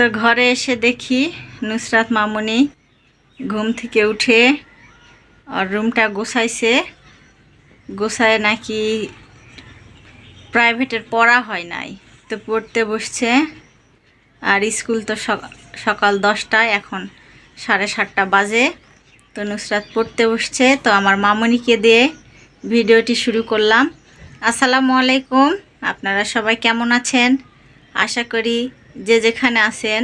তো ঘরে এসে দেখি নুসরাত মামুনি ঘুম থেকে উঠে আর রুমটা গোছাইছে। গোছায় নাকি প্রাইভেটের পড়া হয় নাই, তো পড়তে বসছে। আর স্কুল তো সক- সকাল দশটায়, এখন সাড়ে সাতটা বাজে। তো নুসরাত পড়তে বসছে, তো আমার মামনিকে দিয়ে ভিডিওটি শুরু করলাম। আসসালামু আলাইকুম, আপনারা সবাই কেমন আছেন? আশা করি যে যেখানে আছেন,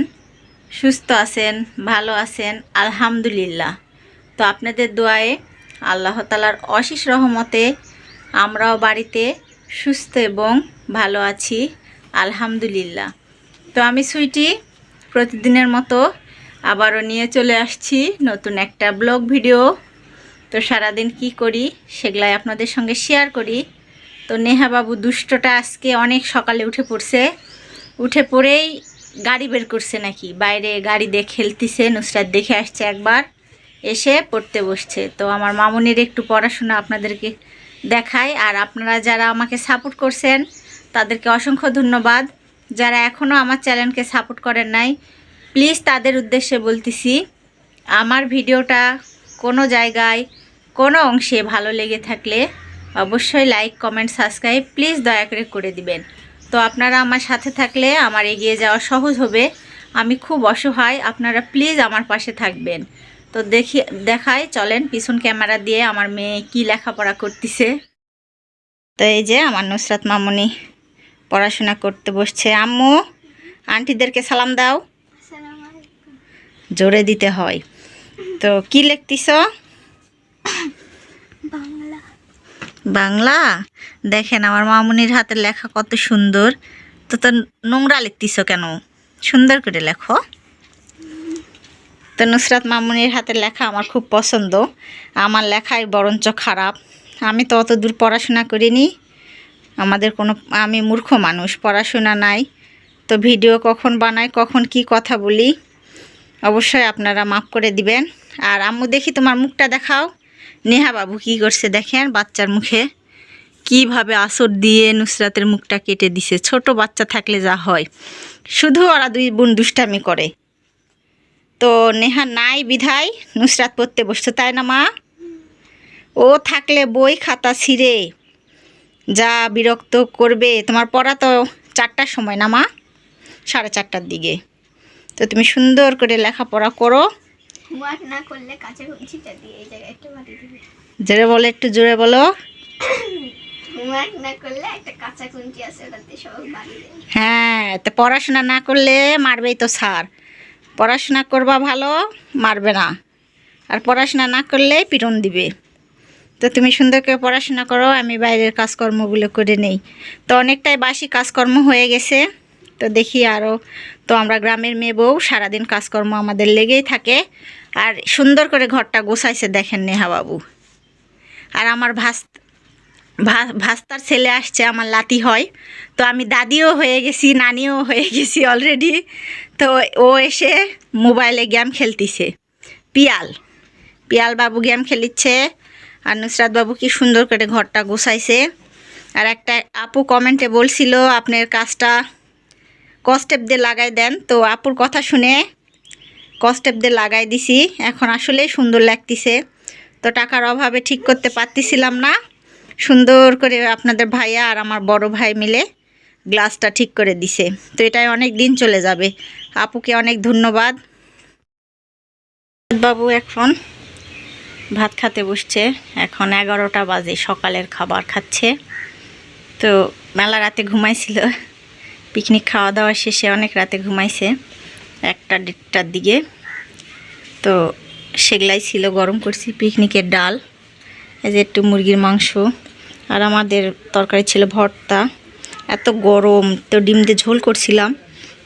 সুস্থ আছেন, ভালো আছেন, আলহামদুলিল্লাহ। তো আপনাদের দোয়ায়ে আল্লাহ তালার অশেষ রহমতে আমরাও বাড়িতে সুস্থ এবং ভালো আছি, আলহামদুলিল্লাহ। তো আমি সুইটি প্রতিদিনের মতো আবারও নিয়ে চলে আসছি নতুন একটা ব্লগ ভিডিও। তো সারাদিন কি করি সেগুলাই আপনাদের সঙ্গে শেয়ার করি। তো নেহা বাবু দুষ্টটা আজকে অনেক সকালে উঠে পড়ছে। উঠে পড়েই গাড়ি বের করছে নাকি? বাইরে গাড়ি দিয়ে খেলতেছে, নুসরাত দেখে আসছে একবার, এসে পড়তে বসছে। তো আমার মামুনির একটু পড়াশোনা আপনাদেরকে দেখাই, আর আপনারা যারা আমাকে সাপোর্ট করছেন, তাদেরকে অসংখ্য ধন্যবাদ। যারা এখনও আমার চ্যানেলকে সাপোর্ট করেন নাই, প্লিজ তাদের উদ্দেশ্যে বলতেছি, আমার ভিডিওটা কোনো জায়গায়, কোনো অংশে ভালো লেগে থাকলে অবশ্যই লাইক, কমেন্ট, সাবস্ক্রাইব, প্লিজ দয়া করে করে দিবেন। তো আপনারা আমার সাথে থাকলে আমার এগিয়ে যাওয়া সহজ হবে। আমি খুব অসহায় আপনারা প্লিজ আমার পাশে থাকবেন। তো দেখি দেখাই চলেন পিছন ক্যামেরা দিয়ে আমার মেয়ে কি লেখাপড়া করতেছে। তো এই যে আমার নুসরাত মামুনি পড়াশোনা করতে বসছে। আম্মু আন্টিদেরকে সালাম দাও। জোরে দিতে হয়। তো কি লিখতিস বাংলা? দেখেন আমার মামুনির হাতের লেখা কত সুন্দর। তো তো নোংরা লিখতিস কেন? সুন্দর করে লেখো। তো নুসরাত মামুনির হাতের লেখা আমার খুব পছন্দ। আমার লেখাই বরঞ্চ খারাপ। আমি তো অত দূর পড়াশোনা করিনি। আমাদের কোনো, আমি মূর্খ মানুষ, পড়াশোনা নাই। তো ভিডিও কখন বানাই, কখন কি কথা বলি, অবশ্যই আপনারা মাফ করে দিবেন। আর আম্মু দেখি তোমার মুখটা দেখাও। নেহা বাবু কি করছে দেখেন বাচ্চার মুখে? কীভাবে আসর দিয়ে নুসরাতের মুখটা কেটে দিছে? ছোট বাচ্চা থাকলে যা হয়। শুধু ওরা দুই বোন দুষ্টামি করে। তো নেহা নাই বিধায় নুসরাত পড়তে বসতো তাই না মা? ও থাকলে বই খাতা ছিঁড়ে যা বিরক্ত করবে। তোমার পড়া তো চারটার সময় না মা? সাড়ে চারটার দিকে। তো তুমি সুন্দর করে লেখাপড়া করো। হোমওয়ার্ক না করলে কাঁচা কুঞ্চিটা দিয়ে এই জায়গায় একটা বাড়ি দিবে। জোরে বলো একটু জোরে বলো। হোমওয়ার্ক না করলে একটা কাঁচা কুঞ্চি আছে ওটা সব বাড়ি হ্যাঁ তো পড়াশোনা না করলে মারবেই তো স্যার। পড়াশোনা করবা ভালো মারবে না। আর পড়াশোনা না করলে পিটন দিবে। তো তুমি সুন্দর করে পড়াশোনা করো আমি বাইরের কাজকর্মগুলো করে নেই। তো অনেকটাই বাসি কাজকর্ম হয়ে গেছে। তো দেখি আরও তো আমরা গ্রামের মেয়ে বউ সারাদিন কাজকর্ম আমাদের লেগেই থাকে। আর সুন্দর করে ঘরটা গোছাইছে দেখেন নেহা বাবু। আর আমার ভাস ভাস্তার ছেলে আসছে, আমার লাতি হয়। তো আমি দাদিও হয়ে গেছি, নানিও হয়ে গেছি অলরেডি তো ও এসে মোবাইলে গেম খেলতিছে। পিয়াল। পিয়াল বাবু গেম খেলিচ্ছে। আর নুসরাত বাবু কি সুন্দর করে ঘরটা গোছাইছে। আর একটা আপু কমেন্টে বলছিল, আপনার কাজটা কস্টেপ দিয়ে লাগাই দেন। তো আপুর কথা শুনে কস্টেপ দিয়ে লাগাই দিছি। এখন আসলেই সুন্দর লাগতিছে। তো টাকার অভাবে ঠিক করতে পারতেছিলাম না। সুন্দর করে আপনাদের ভাইয়া আর আমার বড় ভাই মিলে গ্লাসটা ঠিক করে দিছে। তো এটাই অনেক দিন চলে যাবে। আপুকে অনেক ধন্যবাদ। বাবু এখন ভাত খেতে বসছে। এখন এগারোটা বাজে, সকালের খাবার খাচ্ছে। তো মেলা রাতে ঘুমাইছিল। পিকনিক খাওয়া দাওয়া শেষে অনেক রাতে ঘুমাইছে। একটা দেড়টার দিকে। তো সেগুলাই ছিল, গরম করছি পিকনিকের ডাল, এই যে একটু মুরগির মাংস। আর আমাদের তরকারি ছিল ভর্তা। এত গরম, তো ডিম দিয়ে ঝোল করছিলাম।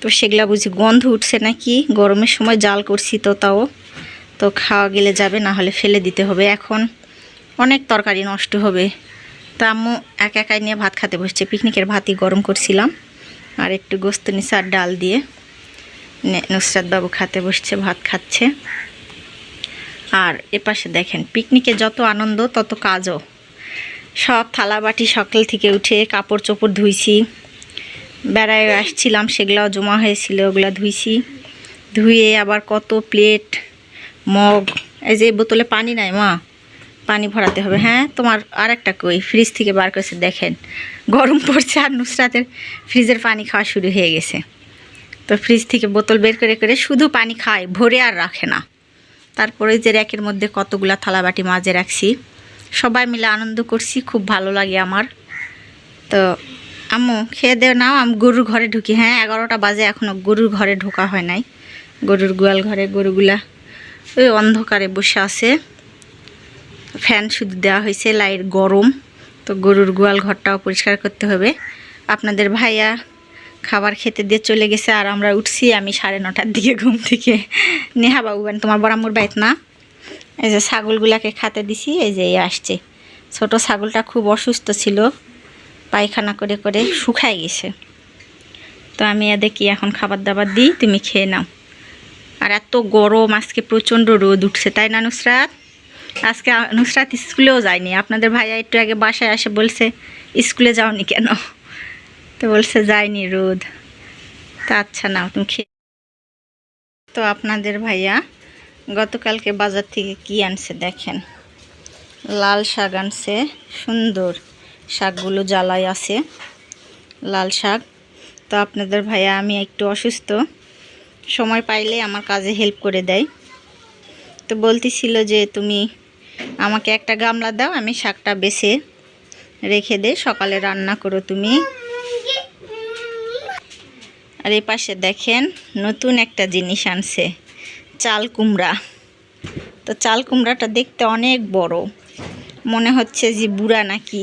তো সেগুলা বুঝি গন্ধ উঠছে নাকি? গরমের সময় জাল করছি তো তাও। তো খাওয়া গেলে যাবে, না হলে ফেলে দিতে হবে। এখন অনেক তরকারি নষ্ট হবে। তো আম্মু এক একাই নিয়ে ভাত খেতে বসছে। পিকনিকের ভাতই গরম করছিলাম। আর একটু গোস্ত নিচে ডাল দিয়ে। নে- নুসরাত বাবু খাতে বসছে, ভাত খাচ্ছে। আর এপাশে দেখেন, পিকনিকে যত আনন্দ, তত কাজও। সব থালা বাটি সকাল থেকে উঠে কাপড় চোপড় ধুইছি। বেড়ায় আসছিলাম সেগুলো জমা হয়েছিল, ওগুলো ধুইছি। ধুয়ে আবার কত প্লেট, মগ, এই যে বোতলে পানি নাই মা, পানি ভরাতে হবে। হ্যাঁ তোমার আর একটা কই, ফ্রিজ থেকে বার করেছে, দেখেন। গরম পড়ছে আর নুসরাতের ফ্রিজের পানি খাওয়া শুরু হয়ে গেছে। তো ফ্রিজ থেকে বোতল বের করে করে শুধু পানি খায়, ভরে আর রাখে না। তারপরে যে র্যাকের মধ্যে কতগুলা থালাবাটি মাঝে রাখছি, সবাই মিলে আনন্দ করছি, খুব ভালো লাগে আমার। তো আম্মু, খেয়ে দেও নাও, আমি গরুর ঘরে ঢুকি। হ্যাঁ এগারোটা বাজে এখনও গরুর ঘরে ঢোকা হয় নাই। গরুর গোয়াল ঘরে গরুগুলা ওই অন্ধকারে বসে আছে। ফ্যান শুধু দেওয়া হয়েছে, লাইট গরম। তো গরুর গোয়াল ঘরটাও পরিষ্কার করতে হবে। আপনাদের ভাইয়া খাবার খেতে দিয়ে চলে গেছে আর আমরা উঠছি আমি সাড়ে নটার দিকে ঘুম থেকে। নেহা বাবু বান তোমার বরাম্মুর বাইত না? এই যে ছাগলগুলাকে খাতে দিছি, এই যে আসছে। ছোট ছাগলটা খুব অসুস্থ ছিল, পায়খানা করে করে শুকায় গেছে। তো আমি এদের কি এখন খাবার দাবার দিই, তুমি খেয়ে নাও। আর এত গরম, আজকে প্রচণ্ড রোদ উঠছে, তাই না নুসরাত? আজকে নুসরাত স্কুলেও যায়নি। আপনাদের ভাইয়া একটু আগে বাসায় এসে বলছে, স্কুলে যাওনি কেন? তো বলছে যায়নি রোদ। তা আচ্ছা নাও তুমি খেয়ে তো আপনাদের ভাইয়া গতকালকে বাজার থেকে কি আনছে দেখেন। লাল শাক আনছে, সুন্দর শাকগুলো জ্বালাই আছে, লাল শাক। তো আপনাদের ভাইয়া, আমি একটু অসুস্থ, সময় পাইলে আমার কাজে হেল্প করে দেয়। তো বলতেছিল যে, তুমি আমাকে একটা গামলা দাও, আমি শাকটা বেছে রেখে দে, সকালে রান্না করো তুমি। আর এই পাশে দেখেন নতুন একটা জিনিস আনছে, চাল কুমড়া। তো চাল কুমড়াটা দেখতে অনেক বড়, মনে হচ্ছে যে বুড়া নাকি।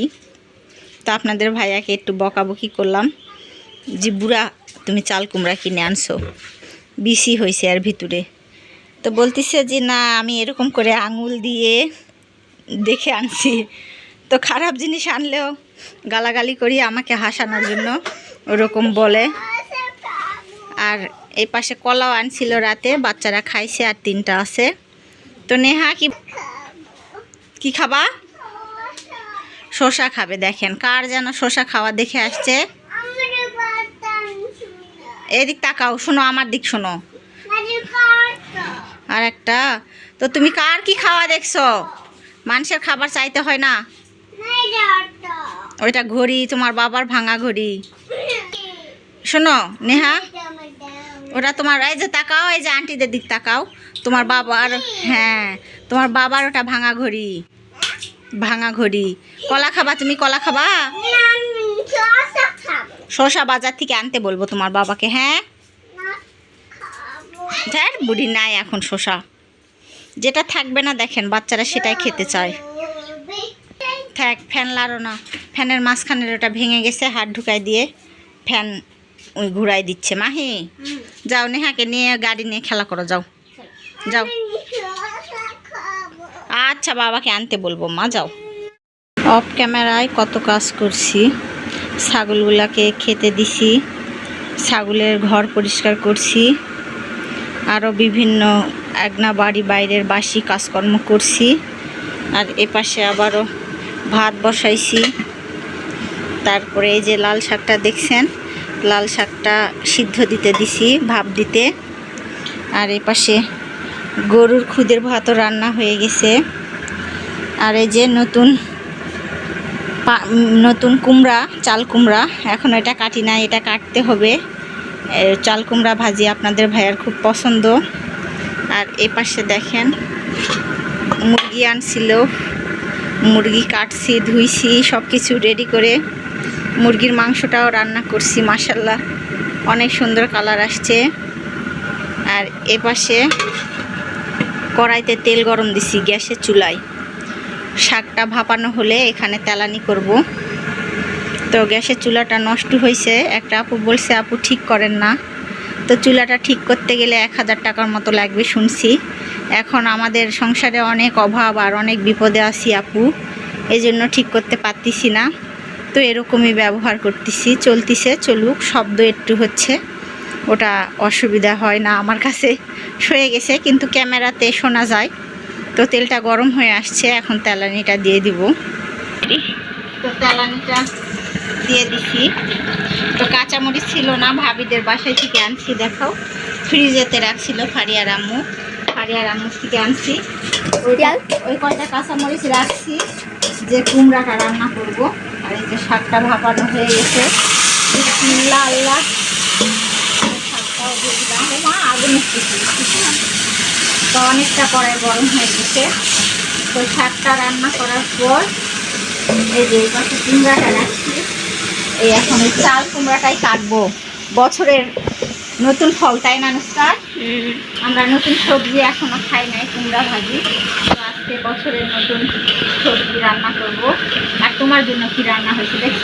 তো আপনাদের ভাইয়াকে একটু বকাবকি করলাম যে, বুড়া, তুমি চাল কুমড়া কিনে আনছো, বিসি হয়েছে আর ভিতরে। তো বলতেছে যে, না, আমি এরকম করে আঙুল দিয়ে দেখে আনছি। তো খারাপ জিনিস আনলেও গালাগালি করি, আমাকে হাসানোর জন্য ওরকম বলে। আর এই পাশে কলাও আনছিল রাতে, বাচ্চারা খাইছে আর তিনটা আছে। তো নেহা কি কি খাবা? শশা খাবে, দেখেন, কার যেন শসা খাওয়া দেখে আসছে। এদিক তাকাও, শোনো, আমার দিক শোনো। আর একটা, তো তুমি কার কি খাওয়া দেখছ? মানুষের খাবার চাইতে হয় না। ওইটা ঘড়ি, তোমার বাবার ভাঙা ঘড়ি। শোনো, নেহা ওটা তোমার, এই যে তাকাও, এই যে আন্টিদের দিক তাকাও। তোমার বাবার হ্যাঁ তোমার বাবার ওটা ভাঙা ঘড়ি। ভাঙা ঘড়ি। কলা খাবা, তুমি কলা খাবা? শসা বাজার থেকে আনতে বলব তোমার বাবাকে হ্যাঁ? ধ্যার বুড়ি নাই এখন শসা। যেটা থাকবে না দেখেন, বাচ্চারা সেটাই খেতে চায়। থাক, ফ্যান লাড়ো না। ফ্যানের মাঝখানের ওটা ভেঙে গেছে, হাত ঢুকাই দিয়ে। ফ্যান ঘুরাই দিচ্ছে, মাহি। যাও, নেহাকে নিয়ে গাড়ি নিয়ে খেলা করো, যাও। যাও। আচ্ছা বাবাকে আনতে বলব, মা, যাও। অফ ক্যামেরায় কত কাজ করছি। ছাগলগুলাকে খেতে দিছি। ছাগলের ঘর পরিষ্কার করছি। আরও বিভিন্ন একনা বাড়ি, বাইরের বাসি কাজকর্ম করছি। আর এপাশে আবারও ভাত বসাইছি। তারপরে এই যে লাল শাকটা দেখছেন? লাল শাকটা সিদ্ধ দিতে দিছি, ভাপ দিতে। আর এই পাশে গরুর খুদের ভাতও রান্না হয়ে গেছে। আর এই যে নতুন নতুন কুমড়া, চাল কুমড়া, এখন এটা কাটি না এটা কাটতে হবে। চাল কুমড়া ভাজি আপনাদের ভাইয়ার খুব পছন্দ। আর এ পাশে দেখেন, মুরগি আনছিল, মুরগি কাটছি, ধুইছি সব কিছু রেডি করে মুরগির মাংসটাও রান্না করছি মাসাল্লাহ অনেক সুন্দর কালার আসছে। আর এ পাশে কড়াইতে তেল গরম দিছি গ্যাসের চুলায়। শাকটা ভাপানো হলে এখানে তেলানি করব। তো গ্যাসের চুলাটা নষ্ট হয়েছে একটা আপু বলছে, আপু, ঠিক করেন না। তো চুলাটা ঠিক করতে গেলে এক হাজার টাকার মতো লাগবে শুনছি। এখন আমাদের সংসারে অনেক অভাব আর অনেক বিপদে আছি আপু। এই জন্য ঠিক করতে পারতেছি না। তো এরকমই ব্যবহার করতেছি চলতিছে চলুক শব্দ একটু হচ্ছে। ওটা অসুবিধা হয় না আমার কাছে সয়ে গেছে কিন্তু ক্যামেরাতে শোনা যায়। তো তেলটা গরম হয়ে আসছে এখন তেলানিটা দিয়ে দিব। তো তেলানিটা দিয়ে দিছি। তো কাঁচামরিচ ছিল না ভাবিদের বাসায় থেকে আনছি দেখো ফ্রিজেতে রাখছিল ফারিয়ার আম্মু। ফারিয়ার আম্মু থেকে আনছি। ওই কয়টা কাঁচামরিচ রাখছি যে কুমড়াটা রান্না করব। আর এই যে শাকটা ভাপানো হয়ে গেছে। বিসমিল্লাহ আল্লাহ। শাকটাও দিয়ে দিলাম। ও মা আগুন তো অনেকটা পরে গরম হয়ে গেছে। তো শাকটা রান্না করার পর এই যে এই পাশে কুমড়াটা রাখছি। এই এখন এই চাল কুমড়াটাই কাটবো। বছরের নতুন ফল তাই না আমরা নতুন সবজি এখনও খাই নাই কুমড়া ভাজি। আজকে বছরের নতুন সবজি রান্না করব। আর তোমার জন্য কি রান্না হয়েছে দেখছ?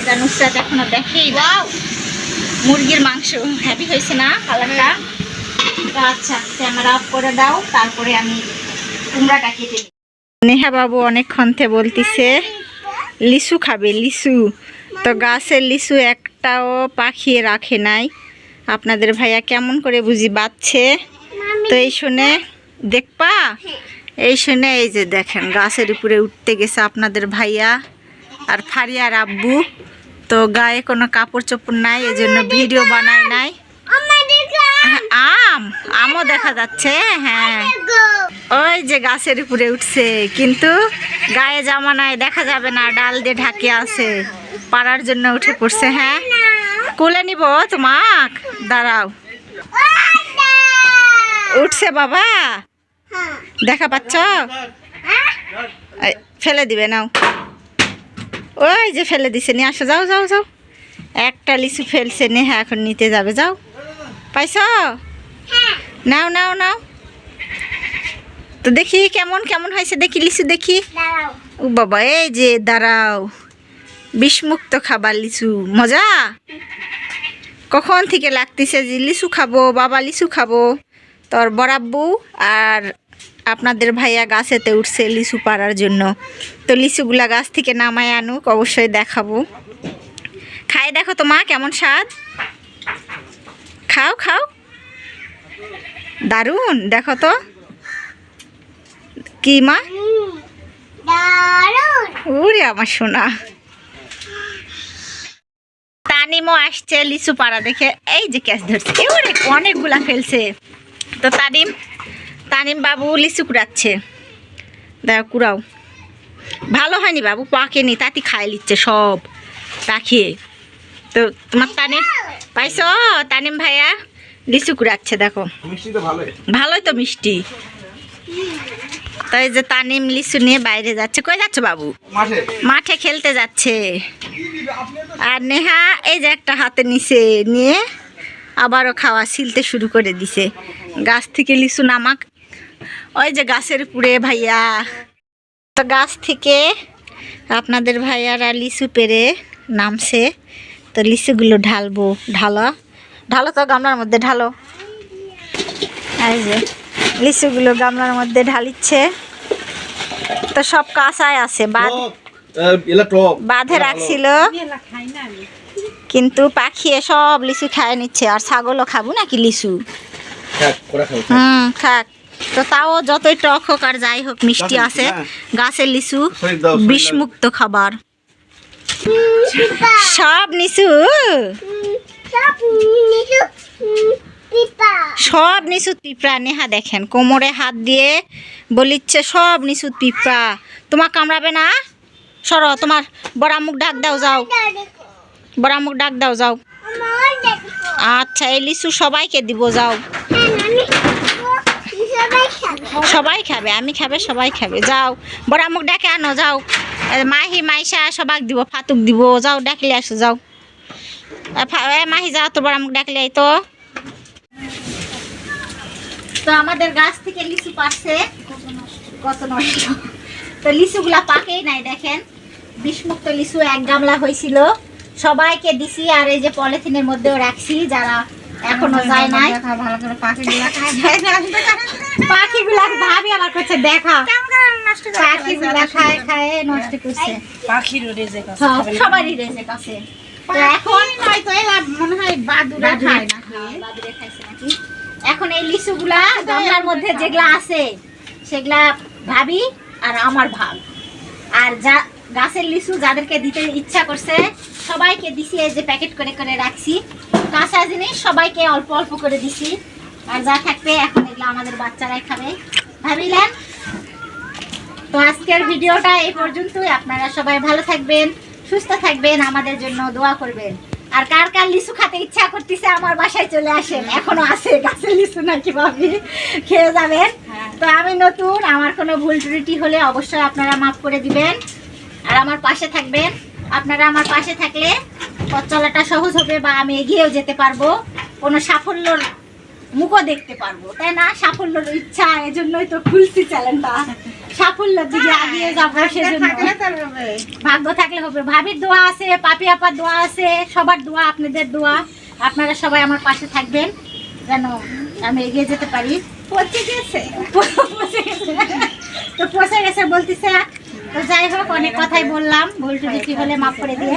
এটা নুসরাত এখনও দেখেই মুরগির মাংস হ্যাপি হয়েছে না কালারটা? আচ্ছা ক্যামেরা অফ করে দাও, তারপরে আমি কুমড়াটা কেটে নেহা বাবু অনেকক্ষণ থেকে বলতিছে লিচু খাবে লিচু তো গাছের লিচু একটাও পাখিয়ে রাখে নাই। আপনাদের ভাইয়া কেমন করে বুঝি বাচ্ছে? তো এই শুনে দেখপা এই শুনে এই যে দেখেন, গাছের উপরে উঠতে গেছে আপনাদের ভাইয়া আর ফারিয়ার আব্বু। তো গায়ে কোনো কাপড় চোপড় নাই এই জন্য ভিডিও বানায় নাই। আম, আমও দেখা যাচ্ছে হ্যাঁ। ওই যে গাছের উপরে উঠছে, কিন্তু গায়ে জামা নাই, দেখা যাবে না, ডাল দিয়ে ঢাকে আছে, পাড়ার জন্য উঠে পড়ছে হ্যাঁ। কুলে নিব, তোমাক, দাঁড়াও। উঠছে বাবা। দেখা পাচ্ছ? ফেলে দিবে নাও। ওই যে ফেলে দিছে নিয়ে আসো যাও যাও যাও। একটা লিচু ফেলছে নে হ্যাঁ এখন নিতে যাবে যাও। পাইছ? নাও নাও নাও। তো দেখি কেমন কেমন হয়েছে দেখি লিচু দেখি। ও বাবা এই যে দাঁড়াও। বিষমুক্ত খাবার লিচু মজা? কখন থেকে লাগতেছে যে লিচু খাব বাবা লিচু খাব তোর বরাব্বু আর আপনাদের ভাইয়া গাছেতে উঠছে লিচু পাড়ার জন্য। তো লিচুগুলা গাছ থেকে নামায় আনুক, অবশ্যই দেখাবো। খাই দেখো তো মা, কেমন স্বাদ? খাও খাও। দারুণ, দেখো তো। কি মা? ওরে আমার সোনা। তানিমও আসছে লিচু পাড়া দেখে। এই যে ক্যাচ ধরছে। এবারে অনেকগুলা ফেলছে। তো তানিম তানিম বাবু লিচু কুড়াচ্ছে। দেখো কুড়াও। ভালো হয়নি বাবু পাকেনি তাতি খাই নিচ্ছে সব রাখিয়ে তো তোমার তানিম পাইছ? তানিম ভাইয়া লিচু কুড়াচ্ছে দেখো। তো ভালোই। তো মিষ্টি। তাই যে তানিম লিচু নিয়ে বাইরে যাচ্ছে কই যাচ্ছে বাবু? মাঠে। খেলতে যাচ্ছে। আর নেহা এই যে একটা হাতে নিছে নিয়ে আবারও খাওয়া ছিলতে শুরু করে দিছে। গাছ থেকে লিচু নামাক ওই যে গাছের উপরে ভাইয়া। তো গাছ থেকে আপনাদের ভাইয়ারা লিচু পেরে নামছে। তো লিচুগুলো ঢালবো ঢালো। ঢালো তো গামলার মধ্যে ঢালো। এই যে লিচুগুলো গামলার মধ্যে ঢালিচ্ছে। তো সব কাঁচায় আছে বাদ বাঁধে রাখছিল। কিন্তু পাখিয়ে সব লিচু খায় নিচ্ছে আর ছাগলও খাব নাকি লিচু? হুম থাক তো তাও যতই টক হোক আর যাই হোক মিষ্টি আছে। হ্যাঁ। গাছের লিচু বিষমুক্ত খাবার। সব নিচু? সব নিচুত পিঁপড়া। নেহা দেখেন কোমরে হাত দিয়ে বলিচ্ছে সব নিচুত পিঁপড়া। তোমার কামড়াবে না? সর তোমার বড়া মুখ ডাক দাও যাও। বড়া মুখ ডাক দাও যাও। আচ্ছা এই লিচু সবাইকে দিব যাও। সবাই খাবে, আমি খাবে, সবাই খাবে। যাও বড়া মুখ ডাকে আনো, যাও। মাহি, মাইশা, সবাক দিব, ফাতুক দিব, যাও ডাকলে আসো, যাও। মাহি, যাও তো বড়া মুখ ডাকলে তো। তো আমাদের গাছ থেকে লিচু পাচ্ছে কত নষ্ট। তো লিচুগুলা পাকেই নাই, দেখেন। বিষমুক্ত লিচু এক গামলা হয়েছিল সবাইকে দিছি, আর এই যে পলিথিনের মধ্যেও রাখছি, যারা এখনও যায় নাই। ভালো করে পাখিগুলা খায় পাখিগুলা ভাবি আমার কাছে দেখা। পাখিগুলা খায় খায় নষ্ট করছে। পাখিরও রেজেক আছে সব সবারই রয়েছে কাছে। এখন নয় তো এলা মনে হয় বাদুরা খায় না হ্যাঁ, খাইছে নাকি? এখন এই লিচুগুলা গামলার মধ্যে যেগুলা আছে সেগুলা ভাবি আর আমার ভাগ। আর যা গাছের লিচু যাদেরকে দিতে ইচ্ছা করছে সবাইকে দিছি এই যে প্যাকেট করে করে রাখছি। কাঁচা জিনিস সবাইকে অল্প অল্প করে দিছি। আর যা থাকবে এখন এগুলো আমাদের বাচ্চারাই খাবে। ভাবিলাম তো আজকের ভিডিওটা এই পর্যন্তই। আপনারা সবাই ভালো থাকবেন সুস্থ থাকবেন আমাদের জন্য দোয়া করবেন। আর কার কার লিচু খেতে ইচ্ছা করতেছে আমার বাসায় চলে আসেন। এখনও আছে গাছের লিচু নাকি ভাবি? খেয়ে যাবেন। তো আমি নতুন আমার কোনো ভুল ত্রুটি হলে অবশ্যই আপনারা মাফ করে দিবেন। আর আমার পাশে থাকবেন। আপনারা আমার পাশে থাকলে পথ চলাটা সহজ হবে বা আমি এগিয়েও যেতে পারব কোনো সাফল্যর মুখও দেখতে পারব। তাই না? সাফল্যর ইচ্ছা এজন্যই তো খুলছি চ্যানেলটা সাফল্যের দিকে যাব সেজন্য। থাকলে তো হবে। ভাগ্য থাকলে হবে। ভাবির দোয়া আছে পাপি আপার দোয়া আছে সবার দোয়া আপনাদের দোয়া। আপনারা সবাই আমার পাশে থাকবেন যেন আমি এগিয়ে যেতে পারি। পচে গেছে। পচে গেছে। তো পচে গেছে বলতেছে। তো যাই হোক অনেক কথাই বললাম। ভুল টুটি হলে মাফ করে দিয়ে